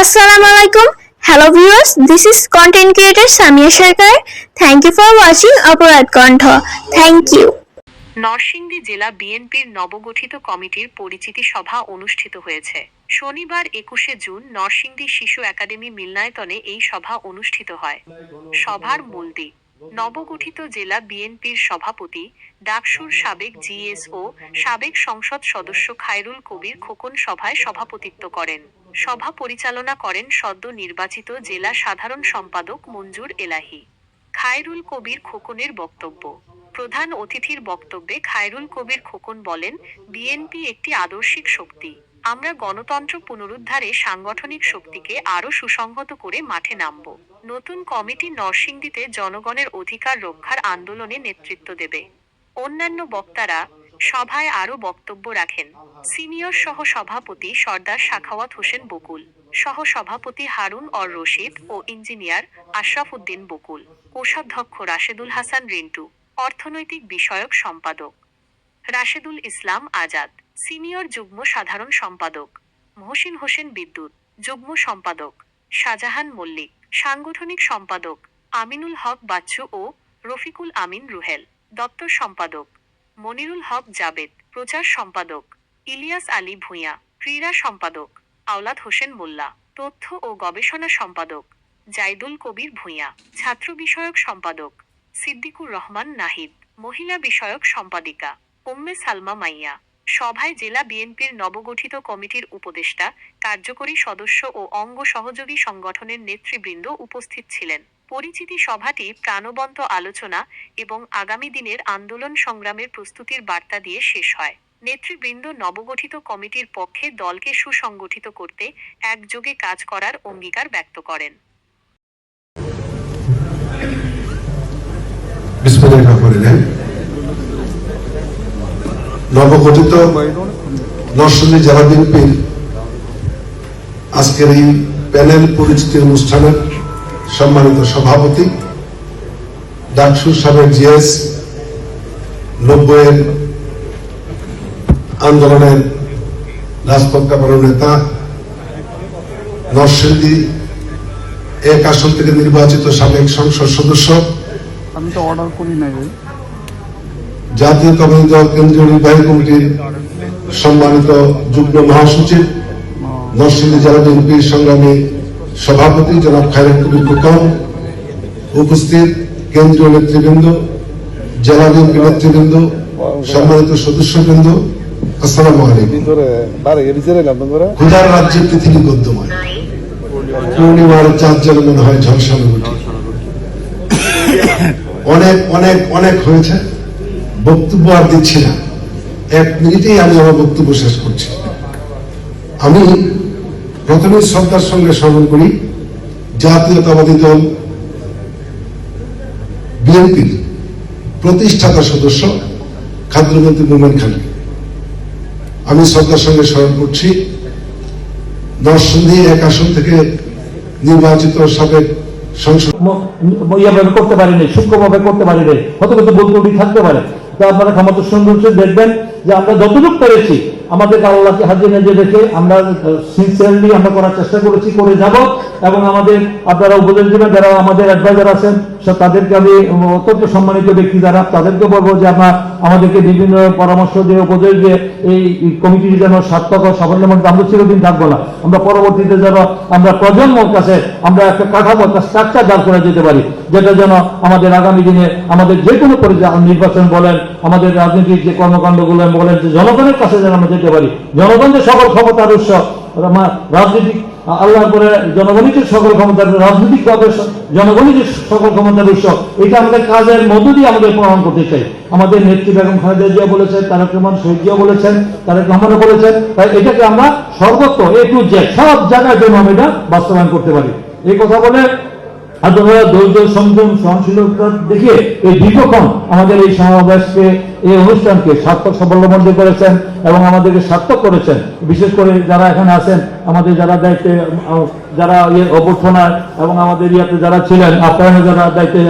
alaikum. Hello viewers, this is content creator Samia Sharkar. Thank you for watching Aparat Kantha. Thank you. Narsingdi জেলা বিএনপির নবগঠিত কমিটির পরিচিতি সভা অনুষ্ঠিত হয়েছে শনিবার একুশে জুন নরসিংদী শিশু একাডেমি মিলনায়তনে এই সভা অনুষ্ঠিত হয় সভার মূল দিক নবগঠিত জেলা বিএনপির সভাপতি, ডাকসুর সাবেক জিএসও, সাবেক সংসদ সদস্য খায়রুল কবির খোকন সভায় সভাপতিত্ব করেন। সভা পরিচালনা করেন সদ্য নির্বাচিত জেলা সাধারণ সম্পাদক মঞ্জুর এলাহি। খায়রুল কবির খোকনের বক্তব্য। প্রধান অতিথির বক্তব্যে খায়রুল কবির খোকন বলেন, বিএনপি একটি আদর্শিক শক্তি। আমরা গণতন্ত্র পুনরুদ্ধারে সাংগঠনিক শক্তিকে আরও সুসংহত করে মাঠে নামব। নতুন কমিটি নরসিংদীতে জনগণের অধিকার রক্ষার আন্দোলনে নেতৃত্ব দেবে। অন্যান্য বক্তারা সভায় আরও বক্তব্য রাখেন। সিনিয়র সহ সভাপতি সর্দার সাখাওয়াত হোসেন বকুল সহ সভাপতি হারুন অর রশিদ ও ইঞ্জিনিয়ার আশরাফ উদ্দিন বকুল, কোষাধ্যক্ষ রাশেদুল হাসান রিন্টু, অর্থনৈতিক বিষয়ক সম্পাদক রাশেদুল ইসলাম আজাদ, সিনিয়র যুগ্ম সাধারণ সম্পাদক মহসিন হোসেন বিদ্যুৎ, যুগ্ম সম্পাদক শাহজাহান মল্লিক, সাংগঠনিক সম্পাদক আমিনুল হক বাচ্চু ও রফিকুল আমিন রুহেল, দপ্তর সম্পাদক মনিরুল হক জাবেদ, প্রচার সম্পাদক ইলিয়াস আলী ভূঁইয়া, ক্রীড়া সম্পাদক আওলাদ হোসেন মোল্লা, তথ্য ও গবেষণা সম্পাদক জাইদুল কবির ভূঁইয়া, ছাত্র বিষয়ক সম্পাদক সিদ্দিকুর রহমান নাহিদ, মহিলা বিষয়ক সম্পাদিকা উম্মে সালমা মাইয়া সভায় জেলা বিএনপির নবগঠিত কমিটির উপদেষ্টা, কার্যকরী সদস্য ও অঙ্গ সহযোগী সংগঠনের নেতৃবৃন্দ উপস্থিত ছিলেন। পরিচিতি সভাটি প্রাণবন্ত আলোচনা এবং আগামী দিনের আন্দোলন সংগ্রামের প্রস্তুতির বার্তা দিয়ে শেষ হয়। নেতৃবৃন্দ নবগঠিত কমিটির পক্ষে দলকে সুসংগঠিত করতে একযোগে কাজ করার অঙ্গীকার ব্যক্ত করেন। নবগঠিত নরসিংদী জেলা বিএনপির আজকের এই প্যানেল পরিচিতি অনুষ্ঠানের সম্মানিত সভাপতি ডাকসু সাবেক জিএস নব্বইয়ের আন্দোলনের রাজপথ নেতা, নরসিংদী এক আসন থেকে নির্বাচিত সাবেক সংসদ সদস্য। আমি তো অর্ডার করি নাই জাতীয় কমিটি দল কেন্দ্রীয় নির্বাহী কমিটির সম্মানিত যুগ্ম মহাসচিব নরসিংদী জেলা বিএনপির সংগ্রামী সভাপতি জনাব খায়রুল কবির খোকন উপস্থিত কেন্দ্রীয় নেতৃবৃন্দ জেলা বিএনপি নেতৃবৃন্দ সম্মানিত সদস্যবৃন্দ আসসালামু আলাইকুম। ভিতরে বারে গেছে রে আপনার। করে ক্ষুধার রাজ্যে পৃথিবী গদ্যময়। পূর্ণিমার চাঁদ যেন মনে হয় ঝলসানো অনেক অনেক অনেক হয়েছে। বক্তব্য আর দিচ্ছি না। এক মিনিটেই আমি আমার বক্তব্য শেষ করছি। আমি প্রথমে শ্রদ্ধার সঙ্গে স্মরণ করি, জাতীয়তাবাদী দল, বিএনপির প্রতিষ্ঠাতা সদস্য, খাদ্যমন্ত্রী মোমেন খানকে আমি শ্রদ্ধার সঙ্গে স্মরণ করছি, নরসিংদী এক আসন থেকে নির্বাচিত সাবেক ইয়েভাবে করতে পারিনি, সূক্ষ্মভাবে করতে পারিনি হয়তো কিন্তু ভুল থাকতে পারে। তো আপনারা ক্ষমতা সুন্দর দেখবেন যে আমরা যতটুকু পেরেছি, আমাদেরকে আল্লাহকে হাজির নাজির রেখে আমরা সিনসিয়ারলি আমরা করার চেষ্টা করেছি, করে যাব। এবং আমাদের, আপনারা উপদেশ দেবেন, যারা আমাদের অ্যাডভাইজার আছেন তাদেরকে আমি অত্যন্ত সম্মানিত ব্যক্তি যারা, তাদেরকে বলব যে আমরা আমাদেরকে বিভিন্ন পরামর্শ দিয়ে, উপদেশ দিয়ে এই কমিটি যেন সার্থক সাফল্যের মধ্যে আমরা চিরদিন থাকব না। আমরা পরবর্তীতে যেন আমরা প্রজন্মর কাছে আমরা একটা কাঠামো, একটা স্ট্রাকচার দাঁড় করে যেতে পারি, যেটা যেন আমাদের আগামী দিনে আমাদের যে কোনো নির্বাচন বলেন, আমাদের রাজনীতির যে কর্মকাণ্ডগুলো বলেন, যে জনগণের কাছে যেন আমরা যেতে পারি। জনগণ যে সকল ক্ষমতার উৎস আমা- রাজনীতিক, আল্লাহ করে জনগণই যে সকল ক্ষমতার রাজনৈতিক ভাবে জনগণই যে সকল ক্ষমতার উৎস এটা আমাদের কাজের মধ্য দিয়ে আমাদের প্রমাণ করতে চাই। আমাদের নেত্রী বেগম খালেদা জিয়া বলেছেন, তারেক রহমান শহীদ জিয়া বলেছেন, তারেক রহমানও বলেছেন। তাই এটাকে আমরা সর্বত্র এ টু জেড সব জায়গায় জন্য আমরা এটা বাস্তবায়ন করতে পারি। এই কথা বলে আপনারা ধৈর্য, সংযম, সহনশীলতা দেখিয়ে এই দীর্ঘক্ষণ আমাদের এই সমাবেশকে, এই অনুষ্ঠানকে সার্থক সাফল্যমণ্ডিত করেছেন এবং আমাদেরকে সার্থক করেছেন। বিশেষ করে যারা এখানে আছেন, আমাদের যারা দায়িত্বে যারা ইয়ে অভ্যর্থনায় এবং আমাদের ইয়াতে যারা ছিলেন আপনারা যারা দায়িত্বে